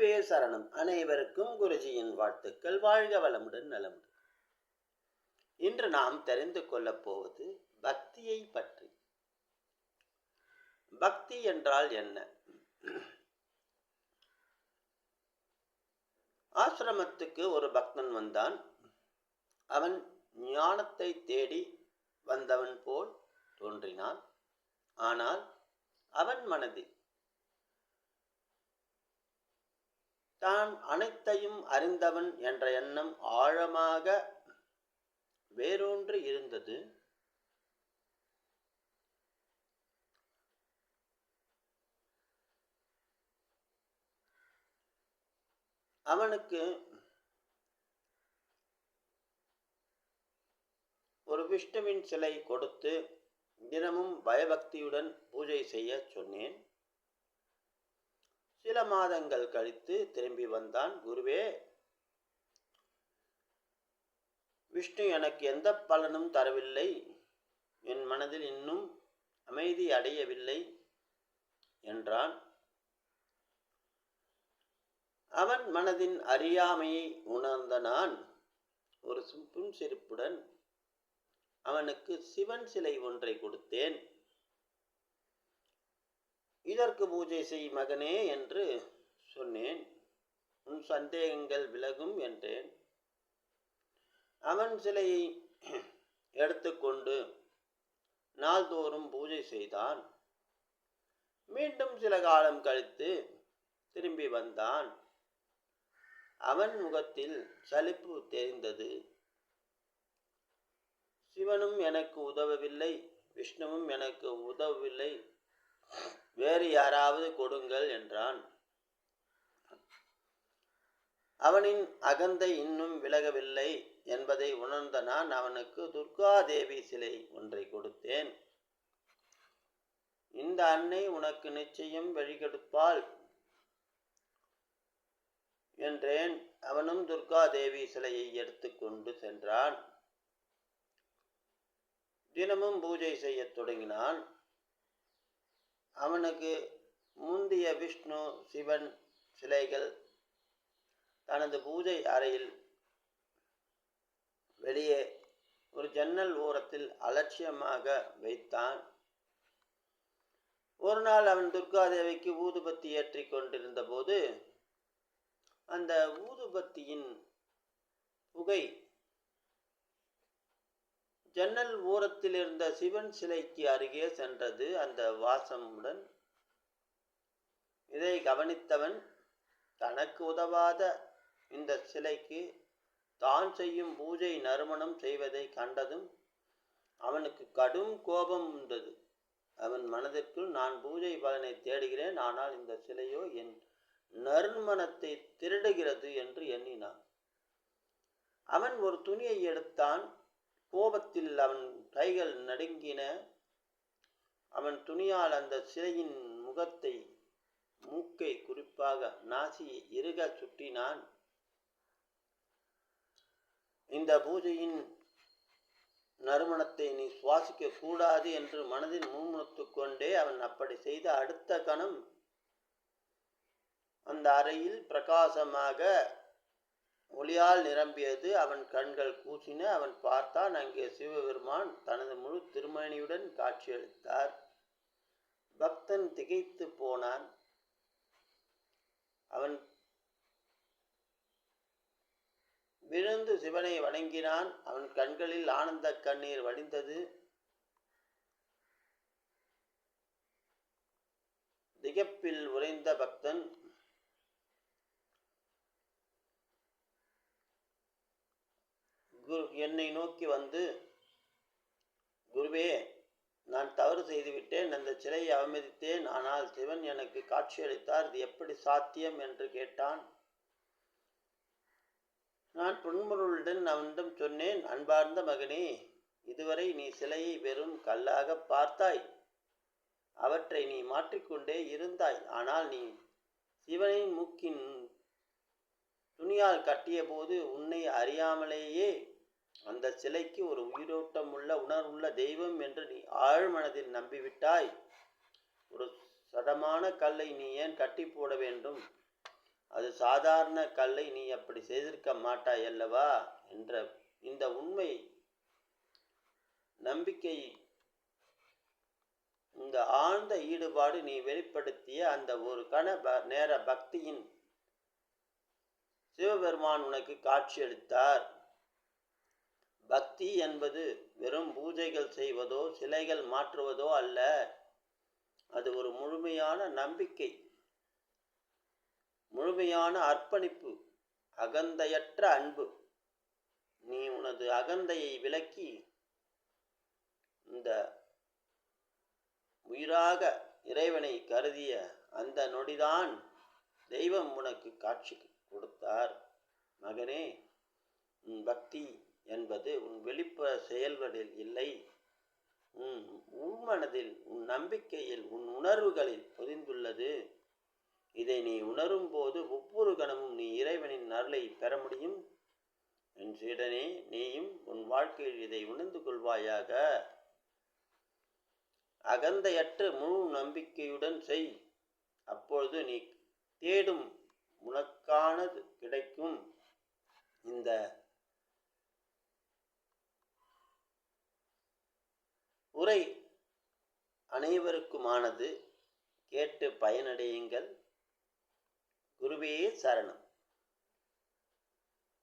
குருவே சரணம். அனைவருக்கும் குருஜியின் வாழ்த்துக்கள். வாழ்க வளமுடன் நலமுடன். இன்று நாம் தெரிந்து கொள்ளப் போவது பக்தியை பற்றி. பக்தி என்றால் என்ன? ஆசிரமத்துக்கு ஒரு பக்தன் வந்தான். அவன் ஞானத்தை தேடி வந்தவன் போல் தோன்றினான். ஆனால் அவன் மனதில் தான் அனைத்தையும் அறிந்தவன் என்ற எண்ணம் ஆழமாக வேரூன்றி இருந்தது. அவனுக்கு ஒரு விஷ்ணுவின் சிலை கொடுத்து தினமும் பயபக்தியுடன் பூஜை செய்ய சொன்னேன். சில மாதங்கள் கழித்து திரும்பி வந்தான் குருவே. விஷ்ணு எனக்கு எந்த பலனும் தரவில்லை. என் மனதில் இன்னும் அமைதி அடையவில்லை என்றான். அவன் மனதின் அறியாமையை உணர்ந்த நான் ஒரு புன் சிரிப்புடன் அவனுக்கு சிவன் சிலை ஒன்றை கொடுத்தேன். இதற்கு பூஜை செய் மகனே என்று சொன்னேன். உன் சந்தேகங்கள் விலகும் என்றேன். அவன் சிலையை எடுத்துக்கொண்டு நாள்தோறும் பூஜை செய்தான். மீண்டும் சில காலம் கழித்து திரும்பி வந்தான். அவன் முகத்தில் சலிப்பு தெரிந்தது. சிவனும் எனக்கு உதவவில்லை விஷ்ணுவும் எனக்கு உதவவில்லை. வேறு யாராவது கொடுங்கள் என்றான். அவனின் அகந்தை இன்னும் விலகவில்லை என்பதை உணர்ந்த நான் அவனுக்கு துர்காதேவி சிலை ஒன்றை கொடுத்தேன். இந்த அன்னை உனக்கு நிச்சயம் வழிகெடுப்பாள் என்றேன். அவனும் துர்காதேவி சிலையை எடுத்துக்கொண்டு சென்றான். தினமும் பூஜை செய்யத் தொடங்கினான். அவனுக்கு முந்திய விஷ்ணு சிவன் சிலைகள் தனது பூஜை அறையில் வெளியே ஒரு ஜன்னல் ஓரத்தில் அலட்சியமாக வைத்தான். ஒரு நாள் அவன் துர்காதேவிக்கு ஊதுபத்தி ஏற்றி கொண்டிருந்த போது அந்த ஊதுபத்தியின் புகை ஜன்னல் ஓரத்தில் இருந்த சிவன் சிலைக்கு அருகே சென்றது அந்த வாசமுடன். இதை கவனித்தவன் தனக்கு உதவாத இந்த சிலைக்கு தான் செய்யும் பூஜை நறுமணம் செய்வதை கண்டதும் அவனுக்கு கடும் கோபம் உண்டது. அவன் மனதிற்குள் நான் பூஜை பலனை தேடுகிறேன் ஆனால் இந்த சிலையோ என் நறுமணத்தை திருடுகிறது என்று எண்ணினான். அவன் ஒரு துணியை எடுத்தான். கோபத்தில் அவன் கைகள் நடுங்கின. அவன் துணியால் அந்த சிலையின் முகத்தை மூக்கை குறிப்பாக நாசியை இறுக சுட்டினான் இந்த பூஜையின் நறுமணத்தை நீ சுவாசிக்க கூடாது என்று மனதில் முன்முணுத்து கொண்டே அவன் அப்படி செய்த அடுத்த கணம் அந்த அறையில் பிரகாசமாக ஒளியால் நிரம்பியது அவன் கண்கள் கூசின அவன் பார்த்தான். அங்கே சிவபெருமான் தனது முழு திருமணியுடன் காட்சியளித்தார். பக்தன் திகைத்து போனான். அவன் விழுந்து சிவனை வணங்கினான். அவன் கண்களில் ஆனந்த கண்ணீர் வடிந்தது. திகப்பில் உறைந்த பக்தன் குரு என்னை நோக்கி வந்து குருவே நான் தவறு செய்துவிட்டேன் அந்த சிலையை அவமதித்தேன் ஆனால் சிவன் எனக்கு காட்சியளித்தார் இது எப்படி சாத்தியம்? என்று கேட்டான். நான் புன்முருளுடன் அவனிடம் சொன்னேன் அன்பார்ந்த மகனே இதுவரை நீ சிலையை வெறும் கல்லாக பார்த்தாய். அவற்றை நீ மாற்றிக்கொண்டே இருந்தாய். ஆனால் நீ சிவனின் மூக்கின் துணியால் கட்டியபோது உன்னை அறியாமலேயே அந்த சிலைக்கு ஒரு உயிரோட்டம் உள்ள உணர்வுள்ள தெய்வம் என்று நீ ஆழ்மனதில் நம்பிவிட்டாய். ஒரு சடமான கல்லை நீ ஏன் கட்டி போட வேண்டும்? அது சாதாரண கல்லை நீ அப்படி செய்திருக்க மாட்டாய் அல்லவா? என்ற இந்த உண்மை நம்பிக்கை இந்த ஆழ்ந்த ஈடுபாடு நீ வெளிப்படுத்திய அந்த ஒரு கண ப- நேர பக்தியின் சிவபெருமான் உனக்கு காட்சியளித்தார். பக்தி என்பது வெறும் பூஜைகள் செய்வதோ சிலைகள் மாற்றுவதோ அல்ல. அது ஒரு முழுமையான நம்பிக்கை முழுமையான அர்ப்பணிப்பு அகந்தையற்ற அன்பு. நீ உனது அகந்தையை விலக்கி இந்த உயிராக இறைவனை கருதிய அந்த நொடிதான் தெய்வம் உனக்கு காட்சி கொடுத்தார். மகனே உன் பக்தி என்பது உன் வெளிப்புற செயல்களில் இல்லை. உன் உள்மனதில் உன் நம்பிக்கையில் உன் உணர்வுகளில் பொதிந்துள்ளது. இதை நீ உணரும் போது ஒவ்வொரு கணமும் நீ இறைவனின் அருளை பெற முடியும். என் நீயும் உன் வாழ்க்கையில் இதை உணர்ந்து கொள்வாயாக. அகந்தையற்ற முழு நம்பிக்கையுடன் செய். அப்பொழுது நீ தேடும் உனக்கானது கிடைக்கும். இந்த உரை அனைவருக்குமானது கேட்டு பயனடையுங்கள். குருவே சரணம்.